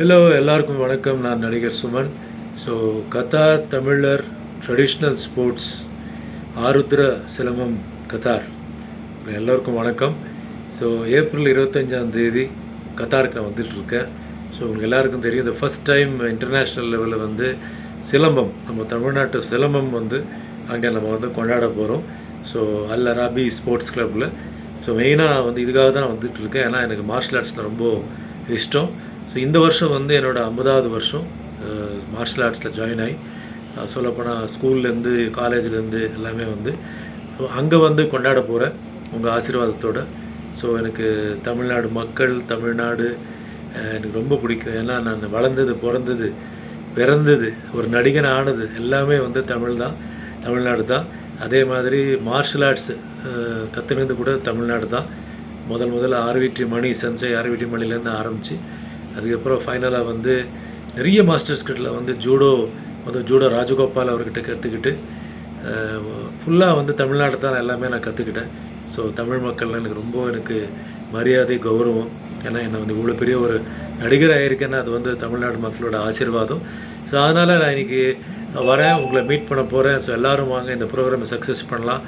Hello எல்லாருக்கும் வணக்கம். நான் நடிகர் சுமன். ஸோ கத்தார் தமிழர் traditional sports Aarudhra Silambam Qatar. எல்லோருக்கும் வணக்கம். ஸோ ஏப்ரல் இருபத்தஞ்சாம் தேதி கத்தாருக்கு நான் வந்துட்டுருக்கேன். ஸோ உங்களுக்கு எல்லாருக்கும் தெரியும் இந்த ஃபஸ்ட் டைம் இன்டர்நேஷ்னல் லெவலில் வந்து சிலம்பம் நம்ம தமிழ்நாட்டு சிலம்பம் வந்து அங்கே நம்ம வந்து கொண்டாட போகிறோம் ஸோ அல் அராபி ஸ்போர்ட்ஸ் கிளப்பில் ஸோ மெயினாக நான் வந்து இதுக்காக தான் நான் வந்துட்டுருக்கேன். ஏன்னா எனக்கு மார்ஷல் ஆர்ட்ஸில் ரொம்ப இஷ்டம். ஸோ இந்த வருஷம் வந்து என்னோடய ஐம்பதாவது வருஷம். மார்ஷல் ஆர்ட்ஸில் ஜாயின் ஆகி சொல்லப்போனால் ஸ்கூல்லேருந்து காலேஜ்லேருந்து எல்லாமே வந்து ஸோ அங்கே வந்து கொண்டாட போகிறேன் உங்கள் ஆசீர்வாதத்தோட. ஸோ எனக்கு தமிழ்நாடு மக்கள் தமிழ்நாடு எனக்கு ரொம்ப பிடிக்கும். ஏன்னா நான் வளர்ந்தது பிறந்தது பிறந்தது ஒரு நடிகன் ஆனது எல்லாமே வந்து தமிழ் தான் தமிழ்நாடு தான். அதே மாதிரி மார்ஷல் ஆர்ட்ஸ் கற்றுனது கூட தமிழ்நாடு தான். முதல் முதல்ல ஆர்விடி மணி சென்சை ஆர்விடி மணிலேருந்து ஆரம்பித்து அதுக்கப்புறம் ஃபைனலாக வந்து நிறைய மாஸ்டர்ஸ் கிட்ட வந்து ஜூடோ வந்து ஜூடோ ராஜகோபால் அவர்கிட்ட கற்றுக்கிட்டு ஃபுல்லாக வந்து தமிழ்நாடு தான் எல்லாமே நான் கற்றுக்கிட்டேன் ஸோ தமிழ் மக்கள்லாம் எனக்கு ரொம்ப எனக்கு மரியாதை கௌரவம். ஏன்னா என்னை வந்து இவ்வளோ பெரிய ஒரு நடிகர் ஆகியிருக்கேன்னா அது வந்து தமிழ்நாடு மக்களோட ஆசீர்வாதம். ஸோ அதனால் நான் இன்றைக்கி வரேன் உங்களை மீட் பண்ண போகிறேன் ஸோ எல்லோரும் வாங்க இந்த ப்ரோக்ராமை சக்ஸஸ் பண்ணலாம்.